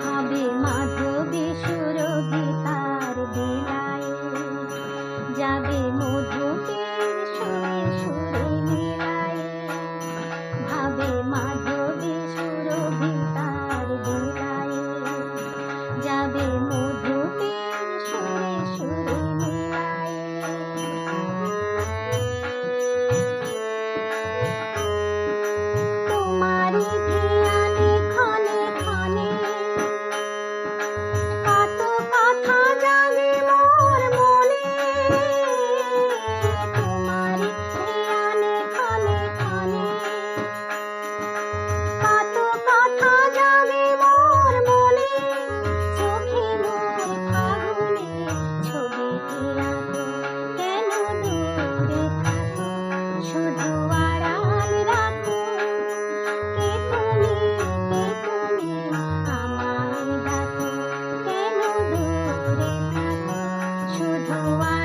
ভাবে মাধবী সুরভি তার যাবে now I